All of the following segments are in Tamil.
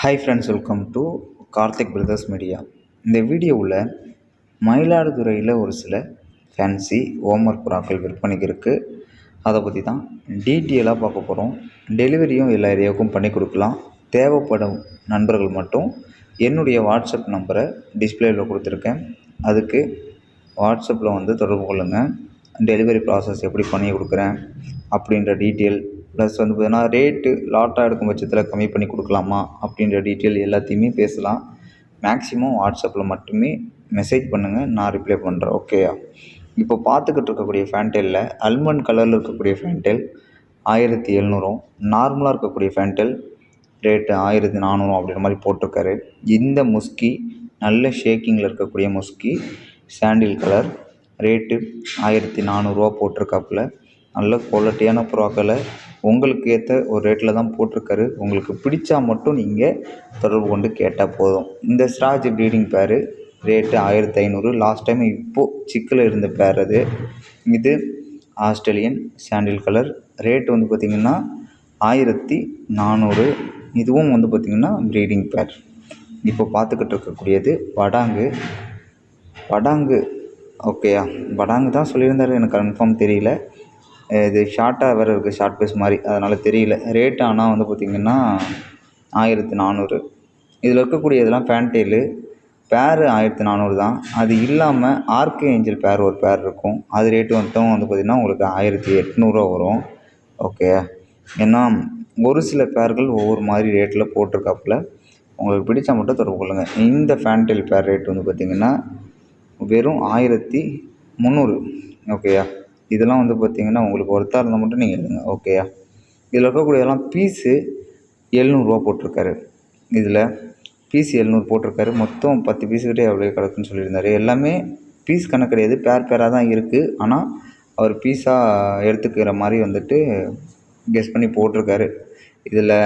Hi friends welcome to Karthik brothers media இந்த வீடியோவில் மயிலாடுதுறையில் ஒரு சில ஃபேன்சி ஓமர் புறாக்கள் விற்பனைக்கு இருக்குது அதை பற்றி தான் டீட்டெயிலாக பார்க்க போகிறோம் டெலிவரியும் எல்லா ஏரியாவுக்கும் பண்ணி கொடுக்கலாம். தேவைப்படும் நண்பர்கள் மட்டும் என்னுடைய வாட்ஸ்அப் நம்பரை டிஸ்பிளேயில் கொடுத்துருக்கேன். அதுக்கு வாட்ஸ்அப்பில் வந்து தொடர்பு கொள்ளுங்கள் டெலிவரி ப்ராசஸ் எப்படி பண்ணி கொடுக்குறேன் அப்படின்ற டீட்டெயில் ப்ளஸ் வந்து பார்த்தீங்கன்னா ரேட்டு லாட்டாக எடுக்கும் பட்சத்தில் கம்மி பண்ணி கொடுக்கலாமா அப்படின்ற டீட்டெயில் எல்லாத்தையுமே பேசலாம். மேக்ஸிமம் வாட்ஸ்அப்பில் மட்டுமே மெசேஜ் பண்ணுங்கள் நான் ரிப்ளை பண்ணுறேன் ஓகேயா இப்போ பார்த்துக்கிட்டு இருக்கக்கூடிய ஃபேன்டெயிலில் அல்மண்ட் கலரில் இருக்கக்கூடிய ஃபேன்டெயில் ஆயிரத்தி எழுநூறும். நார்மலாக இருக்கக்கூடிய ஃபேன்டெயில் ரேட்டு ஆயிரத்தி நானூறும் அப்படின்ற மாதிரி போட்டிருக்காரு. இந்த முஸ்கி நல்ல ஷேக்கிங்கில் இருக்கக்கூடிய முஸ்கி சாண்டில் கலர் ரேட்டு ஆயிரத்தி நானூறுரூவா போட்டிருக்காப்புல. நல்ல குவாலிட்டியான புறாக்களை உங்களுக்கு ஏற்ற ஒரு ரேட்டில் தான் போட்டிருக்காரு. உங்களுக்கு பிடிச்சா மட்டும் நீங்கள் தொடர்பு கொண்டு கேட்டால் போதும். இந்த ஸ்ட்ராஜ் ப்ரீடிங் பேரு ரேட்டு ஆயிரத்தி ஐநூறு. லாஸ்ட் டைம் இப்போது சிக்கில் இருந்த பேர் அது. இது ஆஸ்திரேலியன் சாண்டில் கலர் ரேட்டு வந்து பார்த்திங்கன்னா ஆயிரத்தி நானூறு. இதுவும் வந்து பார்த்திங்கன்னா ப்ரீடிங் பேர் இப்போ பார்த்துக்கிட்டு இருக்கக்கூடியது வடாங்கு. வடாங்கு ஓகேயா வடாங்கு தான் சொல்லியிருந்தாரு. எனக்கு கன்ஃபார்ம் தெரியல. இது ஷார்ட்டாக வேறு இருக்குது ஷார்ட் பீஸ் மாதிரி. அதனால் தெரியல. ரேட் ஆனால் வந்து பார்த்திங்கன்னா ஆயிரத்தி நானூறு. இதில் இருக்கக்கூடிய இதெல்லாம் ஃபேன்டெயிலு பேரு ஆயிரத்தி நானூறு தான். அது இல்லாமல் ஆர்கே ஏஞ்சல் பேர் ஒரு பேர் இருக்கும். அது ரேட்டு வந்துட்டும் வந்து பார்த்திங்கன்னா உங்களுக்கு ஆயிரத்தி எட்நூறுவா வரும். ஓகே ஏன்னா ஒரு சில பேர்கள் ஒவ்வொரு மாதிரி ரேட்டில் போட்டிருக்காப்புல. உங்களுக்கு பிடிச்சா மட்டும் தொடர்பு கொள்ளுங்கள் இந்த ஃபேன்டெயில் பேர் ரேட் வந்து பார்த்திங்கன்னா வெறும் ஆயிரத்தி முந்நூறு. ஓகேயா இதெல்லாம் வந்து பார்த்திங்கன்னா உங்களுக்கு ஒர்த்தாக இருந்தால் மட்டும் நீங்கள் எழுதுங்க ஓகேயா இதில் இருக்கக்கூடியதெல்லாம் பீஸு எழுநூறுவா போட்டிருக்காரு. இதில் பீஸ் எழுநூறு போட்டிருக்காரு. மொத்தம் பத்து பீஸுக்கிட்டே எவ்வளோ கிடக்குன்னு சொல்லியிருந்தாரு. எல்லாமே பீஸ் கணக்கு கிடையாது. பேர் பேராக தான் இருக்குது ஆனால் அவர் பீஸாக எடுத்துக்கிற மாதிரி வந்துட்டு கெஸ் பண்ணி போட்டிருக்காரு. இதில்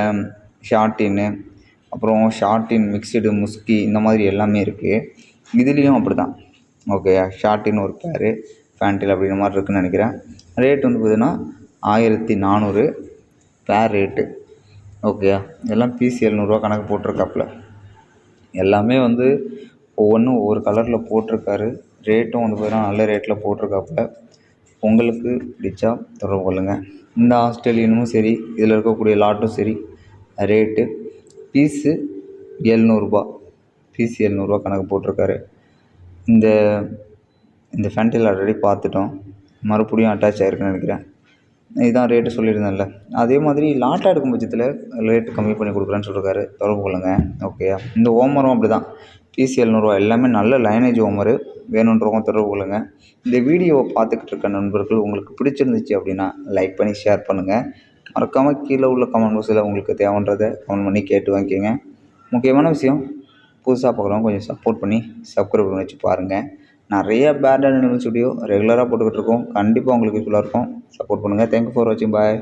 ஷார்ட்டின்னு அப்புறம் ஷார்ட்டின் மிக்சடு முஸ்கி இந்த மாதிரி எல்லாமே இருக்குது இதுலேயும் அப்படி தான் ஓகேயா ஷார்ட்டின்னு ஒரு பேர் ஃபேண்டில் அப்படிங்கிற மாதிரி இருக்குதுன்னு நினைக்கிறேன். ரேட் வந்து பார்த்திங்கன்னா ஆயிரத்தி நானூறு பேர் ரேட்டு ஓகேயா எல்லாம் பிசி எழுநூறுவா கணக்கு போட்டிருக்காப்புல. எல்லாமே வந்து ஒவ்வொன்றும் ஒவ்வொரு கலரில் போட்டிருக்காரு. ரேட்டும் வந்து பார்த்திங்கன்னா நல்ல ரேட்டில் போட்டிருக்காப்புல. உங்களுக்கு பிடிச்சா தொடர்பு கொள்ளுங்கள் இந்த ஆஸ்திரேலியனும் சரி இதில் இருக்கக்கூடிய லாட்டும் சரி ரேட்டு பீஸு எழுநூறுபா. பீஸ் எழுநூறுபா கணக்கு போட்டிருக்காரு. இந்த இந்த ஃபேண்டில் ஆல்ரெடி பார்த்துட்டோம். மறுபடியும் அட்டாச் ஆகிருக்குன்னு நினைக்கிறேன். இதுதான் ரேட்டு சொல்லியிருந்தேன்ல. அதே மாதிரி லாட்டாக எடுக்கும் பட்சத்தில் ரேட்டு கம்மி பண்ணி கொடுக்குறேன்னு சொல்லியிருக்காரு தொடர்பு கொள்ளுங்கள் ஓகேயா இந்த ஓமரும் அப்படி தான் பிசி எழுநூறுவா எல்லாமே நல்ல லைனேஜ் ஓமரு வேணுன்றவங்க தொடர்பு கொள்ளுங்கள் இந்த வீடியோவை பார்த்துக்கிட்டு இருக்க நண்பர்கள் உங்களுக்கு பிடிச்சிருந்துச்சு அப்படின்னா லைக் பண்ணி ஷேர் பண்ணுங்கள் மறக்காமல் கீழே உள்ள கமெண்ட் பாக்ஸில் உங்களுக்கு தேவைன்றதை கமெண்ட் பண்ணி கேட்டு வாங்கிக்கோங்க. முக்கியமான விஷயம் புதுசாக பார்க்குறவங்க கொஞ்சம் சப்போர்ட் பண்ணி சப்ஸ்கிரைப் பண்ணி வச்சு பாருங்கள் நிறைய பேட் அண்ட் ஸ்டுடியோ ரெகுலராக போட்டுக்கிட்டு இருக்கோம். கண்டிப்பாக உங்களுக்கு யூஸ்ஃபுல்லாக இருக்கும். சப்போர்ட் பண்ணுங்கள் தேங்க்யூ ஃபார் வாட்சிங் பாய்